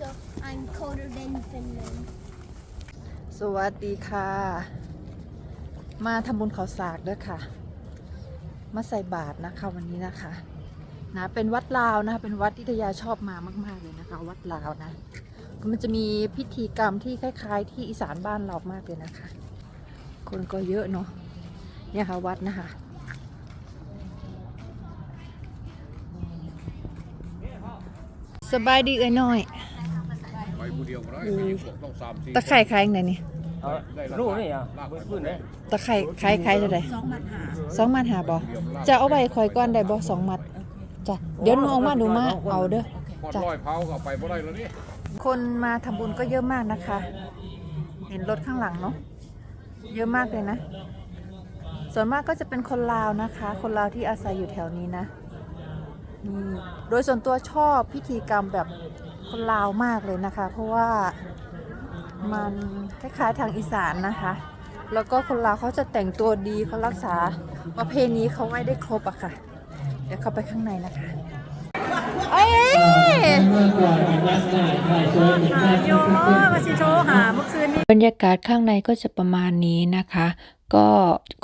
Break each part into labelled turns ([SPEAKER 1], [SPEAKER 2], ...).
[SPEAKER 1] so I'm colder than Finland.
[SPEAKER 2] สวัสดีค่ะ มาทำบุญเขาสากด้วยค่ะ มาใส่บาตรนะคะวันนี้นะคะนะเป็นวัดลาวนะคะเป็นวัดที่ทยาชอบมามาก ๆ เลยนะคะ วัดลาวนะ มันจะมีพิธีกรรมที่คล้าย ๆ ที่อีสานบ้านเรามากเลยนะคะ คนก็เยอะเนาะเนี่ยค่ะวัดนะคะสบายดีเอ้ยน้อย
[SPEAKER 3] ผู้เดียวก็ได้ไม่ยิ่งบอกต้องสามสี่
[SPEAKER 2] ตะไคร่คล้ายยังไงนี่
[SPEAKER 4] เอาลูกนี่อะเบิ้ลพื้นเลย
[SPEAKER 2] ตะไคร่คล้ายคล้ายเท่าไหร่สองมัดหาสองมัดหาบ่จะเอาไว้คอยก้อนได้บ่สองมัดจ้ะเดี๋ยวหนูเอามาหนูมาเอาเด้อ
[SPEAKER 3] พอดร้อยเผาก็เอาไปบ่ได้แล้วนี่
[SPEAKER 2] คนมาทำบุญก็เยอะมากนะคะ เห็นรถข้างหลังเนาะ เยอะมากเลยนะ ส่วนมากก็จะเป็นคนลาวนะคะ คนลาวที่อาศัยอยู่แถวนี้นะนี่โดยส่วนตัวชอบพิธีกรรมแบบ คนลาวมากเลยนะคะ เพราะว่ามันคล้ายๆทางอีสานนะคะ แล้วก็คนลาวเขาจะแต่งตัวดีเขารักษาประเพณีเขาไว้ได้ครบอะค่ะ เดี๋ยวเข้าไปข้างในนะคะเอ้ยบรรยากาศข้างในก็จะประมาณนี้นะคะ ก็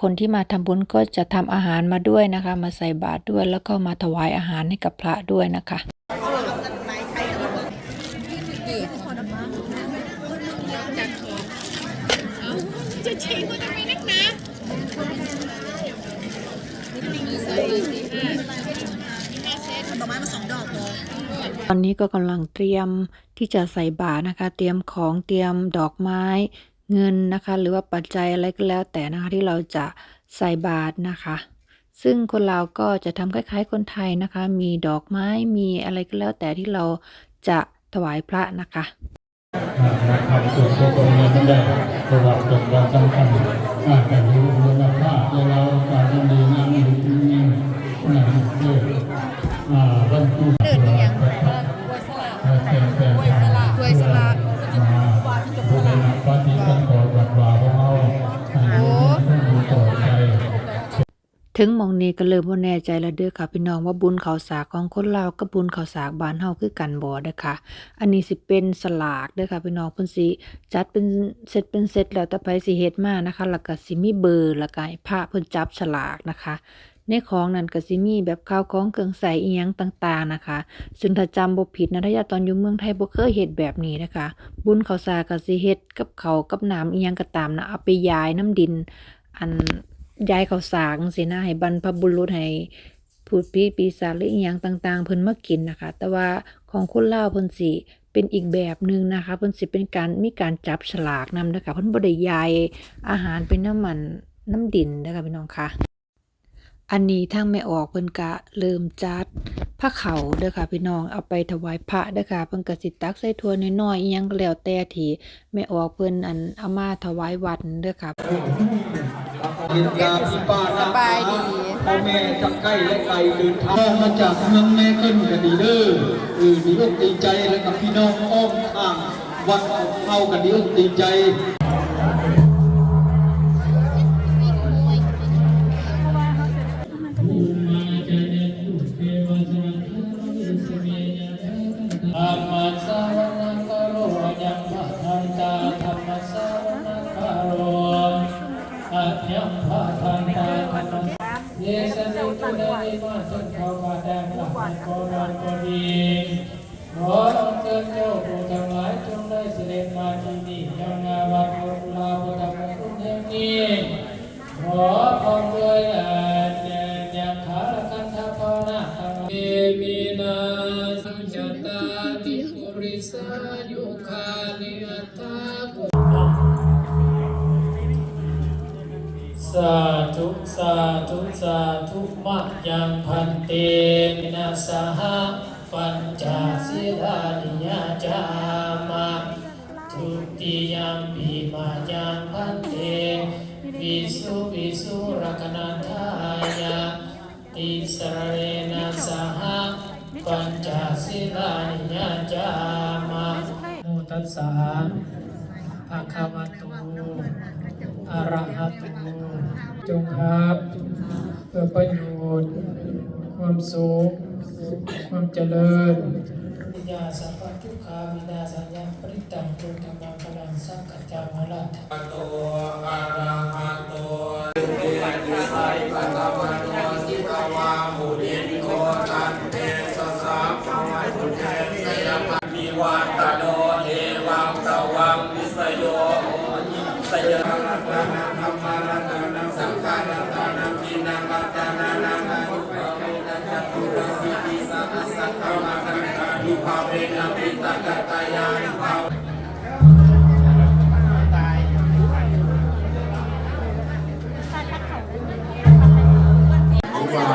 [SPEAKER 2] คนที่มาทำบุญก็จะทำอาหารมาด้วยนะคะ มาใส่บาตรด้วยแล้วก็มาถวายอาหารให้กับพระด้วยนะคะ ตอนนี้ก็กำลังเตรียมที่จะใส่บาตรนะคะ เตรียมของเตรียมดอกไม้เงินนะคะ หรือว่าปัจจัยอะไรก็แล้วแต่นะคะที่เราจะใส่บาตรนะคะ ซึ่งคนลาวก็จะทำคล้ายๆ คนไทยนะคะ มีดอกไม้มีอะไรก็แล้วแต่ที่เราจะถวายพระนะคะ
[SPEAKER 5] นะครับส่วนตัวตรงนี้ก็ได้ประวัติจดว่าสำคัญอาจจะรู้มูลค่าตัวเราการดีงามดีงามนะครับเอออ่าบรรจุ
[SPEAKER 2] ถึงมองนี้ก็เริ่มบ่แน่ใจแล้วเด้อค่ะพี่น้องว่าบุญข้าวสากของคนลาวกับบุญข้าวสากบ้านเฮาคือกันบ่เด้อค่ะ อันนี้สิเป็นสลากเด้อค่ะพี่น้องเพิ่นสิจัดเป็นเซตเป็นเซตแล้วแต่ไผสิเฮ็ดมานะคะแล้วก็สิมีเบอร์แล้วก็ให้พระเพิ่นจับฉลากนะคะในของนั้นก็สิมีแบบข้าวของเครื่องใส่อีหยังต่างๆนะคะ ซึ่งถ้าจำบ่ผิดนะถ้ายาตอนอยู่เมืองไทยบ่เคยเฮ็ดแบบนี้นะคะ บุญข้าวสาก็สิเฮ็ดกับเขากับน้ำอีหยังก็ตามนะเอาไปยายน้ำดิน อัน ยายเขาสังซี่นะให้บรรพบุรุษให้พูดผีปีศาจหรืออีหยังต่าง ๆ เพิ่นมากินนะคะ แต่ว่าของคนลาวเพิ่นสิเป็นอีกแบบหนึ่งนะคะเพิ่นสิเป็นการมีการจับฉลากนำนะคะเพิ่นบ่ได้ยายอาหารเป็นน้ำมันน้ำดินนะคะพี่น้องค่ะ อันนี้ทางแม่ออกเพิ่นกะเริ่มจัดผ้าเขาวเด้อค่ะพี่น้องเอาไปถวายพระเด้อค่ะเพิ่นก็สิตักใส่ถ้วยน้อยๆอีหยังก็แล้วแต่ที่แม่ออกเพิ่นอันเอามาถวายวัดเด้อค่ะ
[SPEAKER 6] กินยาที่ป้า
[SPEAKER 2] สบายดี
[SPEAKER 6] พ่อแม่จังใกล้และไกลเดินทางมาจากเมืองแม่ขึ้นกันดีเด้อเออดีอกดีใจแล้วกับพี่น้องอ้อมข้างวัดของเข้ากันดีอกดีใจ
[SPEAKER 5] สนิตุเดนิมาจนเข้ามาแดงหลังโกรันก็ดีขอเชิญเจ้าผู้ทั้งหลายจงได้เสด็จมาที่นี่ยังนา ยังพันเตนะสหปัญจศีลานิยจามาทุติยมปีมายังพันเตวิสุวิสุรคนันทายาติสรเรนะสหปัญจศีลานิยจามาโมตัสสะ ภะคะวะโตอะระหะโตจงครับเพื่อประโยชน์ ความสุขความเจริญวิญญาสัพพะทุกขาวินาศริตังตุธรรมังพลังสังกัจจามราช
[SPEAKER 7] ว่า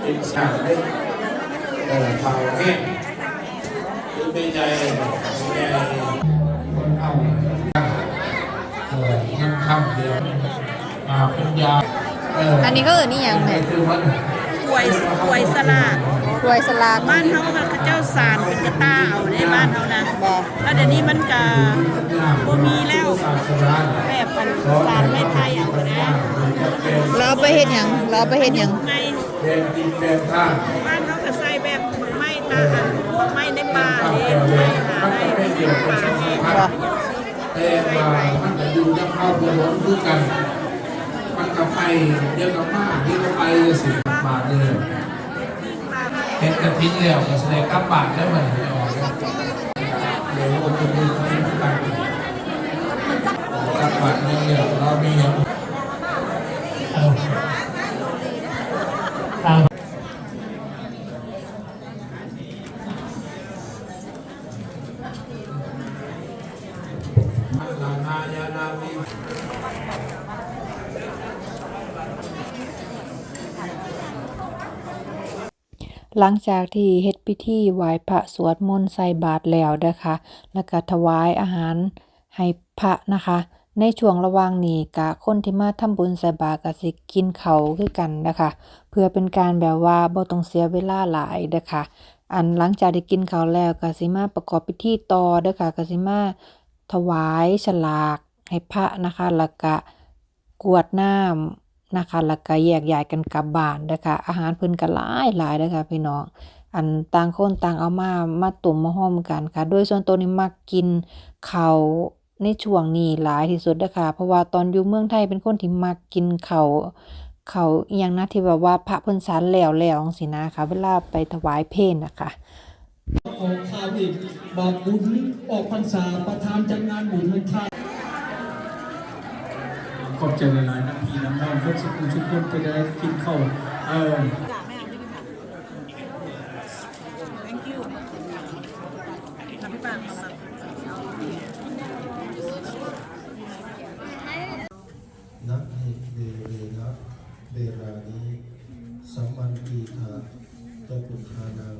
[SPEAKER 7] เป็นฉากเล่นเอ่อเผาแห้งคือเป็นใจเป็นใจคนเอาเออยังคำเดียวอ่าเป็นยาเออ
[SPEAKER 2] อันนี้ก็เอิ้นอีหยังแม่
[SPEAKER 7] คือมัน
[SPEAKER 8] กล้วยกล้วยสลาก
[SPEAKER 2] กล้วยสลาก
[SPEAKER 8] บ้านเฮาค่ะเขาเจ้าสารเป็นกระตาเอาในบ้านเฮานะ
[SPEAKER 2] บ่
[SPEAKER 8] แล้วเดี๋ยวนี้มันก็บ่มีแล้ว
[SPEAKER 7] ศาสนา
[SPEAKER 8] แบบอันสารไม้ไผ่เอานะ
[SPEAKER 2] เราเอาไปเฮ็ดหยังเราเอาไปเฮ็ดหยัง
[SPEAKER 8] ใน
[SPEAKER 7] เป็นดินเป็นท่า
[SPEAKER 8] บ้านเขาก็ใส่แบบไม้ตาอันพวกไม้ในป่า
[SPEAKER 7] ข้าว
[SPEAKER 8] เด้
[SPEAKER 7] แก้วเล
[SPEAKER 8] ไม้
[SPEAKER 7] ย
[SPEAKER 8] หา
[SPEAKER 7] มัน
[SPEAKER 8] ได้
[SPEAKER 7] ก็เป็นเกี่ยวกับ
[SPEAKER 8] ป่า
[SPEAKER 7] ส
[SPEAKER 8] แห้ง
[SPEAKER 7] ภาพแต่ว่ามันจะอยู่กับข้าวเปลือกคือกันมันกับไปเดียวกับมาเดียวกับไปเลยสิบาทเลย เห็นกระทิ้งแล้วก็แสดงกับบากได้เหมือนไม่ออกเลยเดี๋ยวผมจะมีทิ้งกันกับบาทเนี่ยเดี๋ยวเรามีอย่าง
[SPEAKER 5] เอาตาม
[SPEAKER 7] นานาญานามิ
[SPEAKER 2] หลังจากที่เฮ็ดพิธีไหว้พระสวดมนต์ใส่บาตรแล้วนะคะ แล้วก็ถวายอาหารให้พระนะคะ ในช่วงระหว่างนี้ก็คนที่มาทำบุญใส่บาตรก็สิกินเขาคือกันนะคะ เพื่อเป็นการแบบว่าบ่ต้องเสียเวลาหลายเด้อค่ะอันหลังจากได้กินเขาแล้วก็สิมาประกอบพิธีต่อเด้อค่ะก็สิมาถวายฉลากให้พระนะคะแล้วก็กวดน้ำ นะคะแล้วก็แยกย้ายกันกลับบ้านเด้อค่ะอาหารเพิ่นก็หลายหลายเด้อค่ะพี่น้องอันต่างคนต่างเอามามาตุ่มมาห้อมกันค่ะ โดยส่วนตัวนี้มักกินเขาในช่วงนี้หลายที่สุดเด้อค่ะเพราะว่าตอนอยู่เมืองไทยเป็นคนที่มักกินเขาวข้าอิหยังนะที่แบบว่าพระเพิ่นสานแล้วแล้วจังซี่นะคะเวลาไปถวายเพลนะคะ
[SPEAKER 6] ของข้าวอีกบาปบุญออกพรรษาประธานจัดงานบุญมันทา ขอบใจหลายๆนะพี่น้ำน้องเพื่อนสุขุมทุกคนไปได้กินข้าวเออ
[SPEAKER 8] thank you ค่ะพี่ปาง
[SPEAKER 9] นะหิเดเรนะเบรานิสัมมันตีธาเจ้าคุทานัง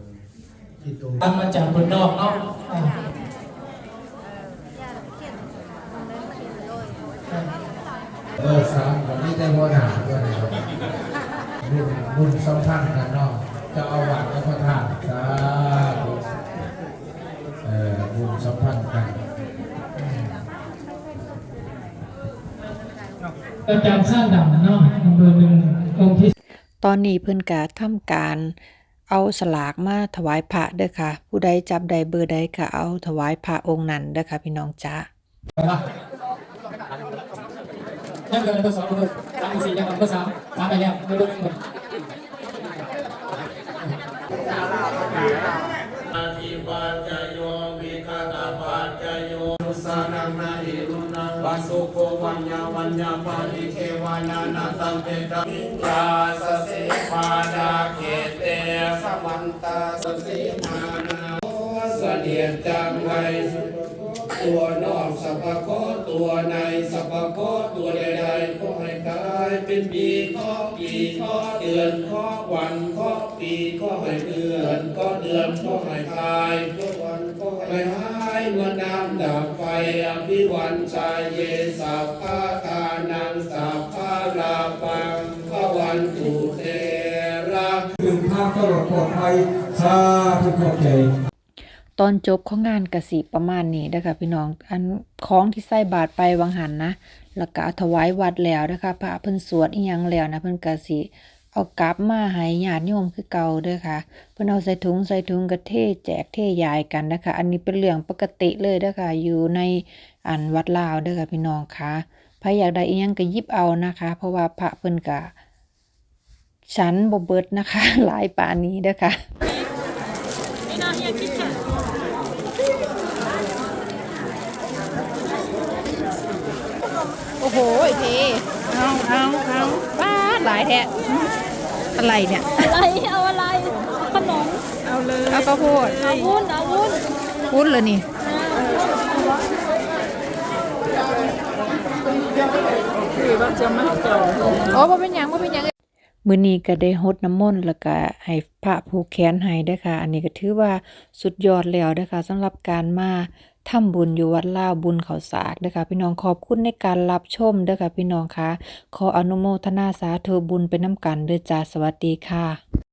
[SPEAKER 9] ทิโต
[SPEAKER 5] ตามมาจากบนนอกเนาะอ่า
[SPEAKER 7] เออสามวันนี้ ได้หัวหน้าด้วยนะครับบุญบุญสัมพันธ์กันเนาะจะเอาหวัดและพระธาตุสาธุเออบุญสัมพันธ์กัน
[SPEAKER 5] ประจำข้างดำเนาะเบอร์หนึ่งองที่
[SPEAKER 2] ตอนนี้เพิ่นก็ทำการเอาสลากมาถวายพระเด้อค่ะ ผู้ใดจับใดเบอร์ใดก็เอาถวายพระองค์นั้นเด้อค่ะพี่น้องจ้า
[SPEAKER 5] สามสี่ยังเบอร์สามสามไปแล้วเบอร์หนึ่งหมด
[SPEAKER 7] อาทิปัจจโยวิคตาปัจจโยสานังนาหิรุนังวัสุโกวัญญาวัญญาปาริเทวานานาตังเตตาวิญญาสสิมาดาเกเตสมันตาสสิมานาโอเดียจังไว ตัวนอกสัพพะโคตัวในสัพพะโคตัวใดๆก็ให้กลายเป็นปีข้อปีข้อเดือนข้อวันข้อปีข้อให้เดือนข้อเดือนข้อให้คลายข้อวันข้อให้หายเมื่อน้ำดับไฟอภิวันชายเยสัพพะทานังสัพพะลาปังพระวันตุเตระถึงภาพตลอดปลอดภัยสาธุขอบใจ
[SPEAKER 2] ตอนจบของงานกสิประมาณนี้เด้อค่ะพี่น้องอันของที่ใส่บาตรไปวังหันนะแล้วก็ถวายวัดแล้วนะคะพระเพิ่นสวดอีหยังแล้วนะเพิ่นกสิเอากลับมาให้ญาติโยมคือเก่าเด้อค่ะ เพิ่นเอาใส่ถุงใส่ถุงก็เทแจกเทยายกันนะคะ อันนี้เป็นเรื่องปกติเลยเด้อค่ะ อยู่ในอันวัดลาวเด้อค่ะพี่น้องค่ะใครอยากได้อีหยังก็ยิบเอานะคะ เพราะว่าพระเพิ่นก็ฉันบ่เบิดนะคะ หลายปานนี้เด้อค่ะ โอ้โหไอ้ เพ เอาเอาเอาบ้าหลายแท้อะไรเนี่ย
[SPEAKER 1] อะไรเอาอะไร ขนม
[SPEAKER 8] เอาเลย
[SPEAKER 2] เอาข้าวโพด
[SPEAKER 1] เอาวุ้นเอาวุ้น
[SPEAKER 2] พุ้นเลยนี่
[SPEAKER 8] คือว่าจะมาเจาะ
[SPEAKER 2] โอ้บ่เป็นหยังบ่เป็นหยัง มื้อนี้ก็ได้ฮดน้ำมนต์แล้วก็ให้พระผูกแขนให้เด้อค่ะ อันนี้ก็ถือว่าสุดยอดแล้วเด้อค่ะสำหรับการมา ทำบุญอยู่วัดล่าบุญเขาสากเด้อค่ะพี่น้องขอบคุณในการรับชมเด้อค่ะพี่น้องคะขออนุโมทนาสาธุบุญไปน้ำกันเด้อจ้าสวัสดีค่ะ